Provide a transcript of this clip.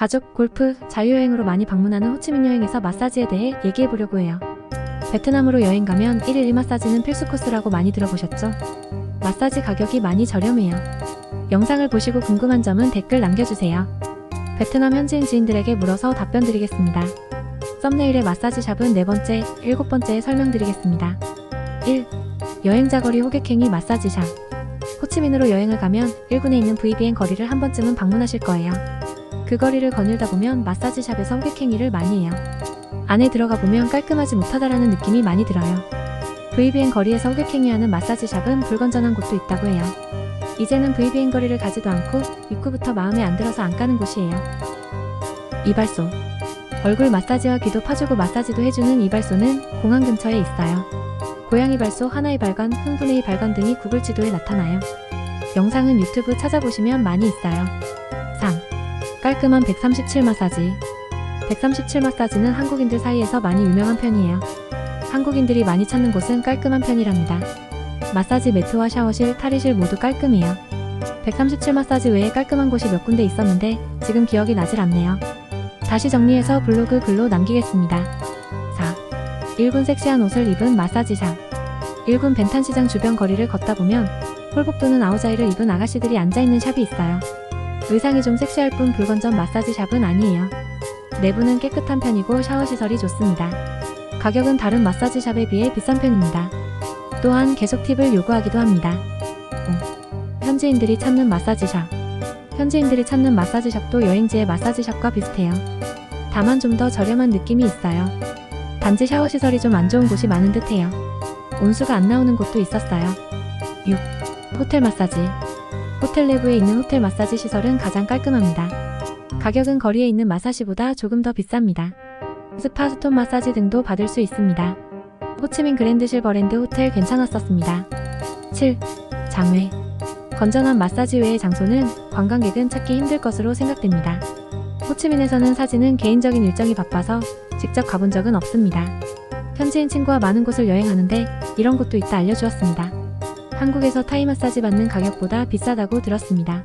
가족, 골프, 자유여행으로 많이 방문하는 호치민 여행에서 마사지에 대해 얘기해 보려고 해요. 베트남으로 여행 가면 1일 1마사지는 필수 코스라고 많이 들어보셨죠? 마사지 가격이 많이 저렴해요. 영상을 보시고 궁금한 점은 댓글 남겨주세요. 베트남 현지인 지인들에게 물어서 답변 드리겠습니다. 썸네일의 마사지 샵은 네 번째, 일곱 번째에 설명드리겠습니다. 1. 여행자 거리 호객행위 마사지 샵. 호치민으로 여행을 가면 1군에 있는 VBN 거리를 한 번쯤은 방문하실 거예요. 그 거리를 거닐다 보면 마사지 샵에서 호객행위를 많이 해요. 안에 들어가 보면 깔끔하지 못하다라는 느낌이 많이 들어요. VBN 거리에서 호객행위하는 마사지 샵은 불건전한 곳도 있다고 해요. 이제는 VBN 거리를 가지도 않고 입구부터 마음에 안 들어서 안 가는 곳이에요. 이발소. 얼굴 마사지와 귀도 파주고 마사지도 해주는 이발소는 공항 근처에 있어요. 고양이 발소, 하나의 발관, 흥분의 발관 등이 구글 지도에 나타나요. 영상은 유튜브 찾아보시면 많이 있어요. 3. 깔끔한 137 마사지. 137 마사지는 한국인들 사이에서 많이 유명한 편이에요. 한국인들이 많이 찾는 곳은 깔끔한 편이랍니다. 마사지 매트와 샤워실, 탈의실 모두 깔끔해요. 137 마사지 외에 깔끔한 곳이 몇 군데 있었는데 지금 기억이 나질 않네요. 다시 정리해서 블로그 글로 남기겠습니다. 4. 1군 섹시한 옷을 입은 마사지샵. 1군 벤탄시장 주변 거리를 걷다 보면 홀복 또는 아우자이를 입은 아가씨들이 앉아있는 샵이 있어요. 의상이 좀 섹시할 뿐 불건전 마사지 샵은 아니에요. 내부는 깨끗한 편이고 샤워 시설이 좋습니다. 가격은 다른 마사지 샵에 비해 비싼 편입니다. 또한 계속 팁을 요구하기도 합니다. 5. 현지인들이 찾는 마사지 샵. 현지인들이 찾는 마사지 샵도 여행지의 마사지 샵과 비슷해요. 다만 좀 더 저렴한 느낌이 있어요. 단지 샤워 시설이 좀 안 좋은 곳이 많은 듯해요. 온수가 안 나오는 곳도 있었어요. 6. 호텔 마사지. 호텔 내부에 있는 호텔 마사지 시설은 가장 깔끔합니다. 가격은 거리에 있는 마사지보다 조금 더 비쌉니다. 스파 스톤 마사지 등도 받을 수 있습니다. 호치민 그랜드 실버랜드 호텔 괜찮았었습니다. 7. 장외. 건전한 마사지 외의 장소는 관광객은 찾기 힘들 것으로 생각됩니다. 호치민에서는 사진은 개인적인 일정이 바빠서 직접 가본 적은 없습니다. 현지인 친구와 많은 곳을 여행하는데 이런 곳도 있다 알려주었습니다. 한국에서 타이 마사지 받는 가격보다 비싸다고 들었습니다.